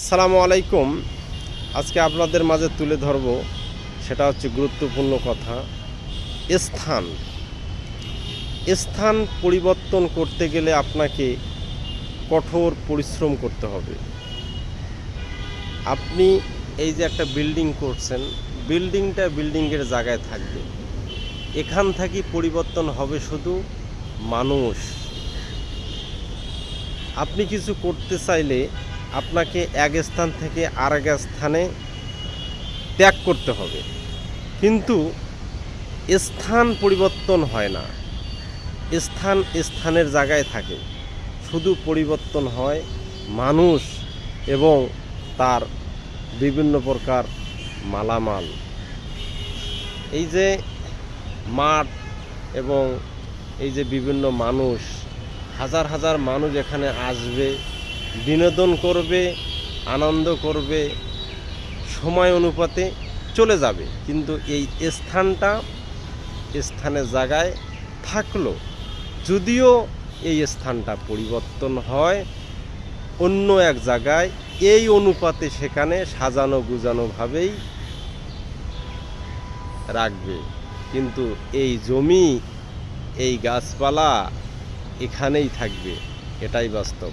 আসসালামু আলাইকুম। আজকে আপনাদের মাঝে তুলে ধরব সেটা হচ্ছে গুরুত্বপূর্ণ কথা, স্থান। স্থান পরিবর্তন করতে গেলে আপনাকে কঠোর পরিশ্রম করতে হবে। আপনি এই যে একটা বিল্ডিং করছেন, বিল্ডিংটা বিল্ডিংয়ের জায়গায় থাকবে। এখান থেকে পরিবর্তন হবে শুধু মানুষ। আপনি কিছু করতে চাইলে আপনাকে এক স্থান থেকে আর এক স্থানে ত্যাগ করতে হবে। কিন্তু স্থান পরিবর্তন হয় না। স্থান স্থানের জায়গায় থাকে। শুধু পরিবর্তন হয় মানুষ এবং তার বিভিন্ন প্রকার মালামাল। এই যে মাঠ এবং এই যে বিভিন্ন মানুষ, হাজার হাজার মানুষ এখানে আসবে। বিনোদন করবে, আনন্দ করবে, সময় অনুপাতে চলে যাবে। কিন্তু এই স্থানটা স্থানের জায়গায় থাকল। যদিও এই স্থানটা পরিবর্তন হয়, অন্য এক জায়গায় এই অনুপাতে সেখানে সাজানো গুজানোভাবেই রাখবে। কিন্তু এই জমি, এই গাছপালা এখানেই থাকবে। এটাই বাস্তব।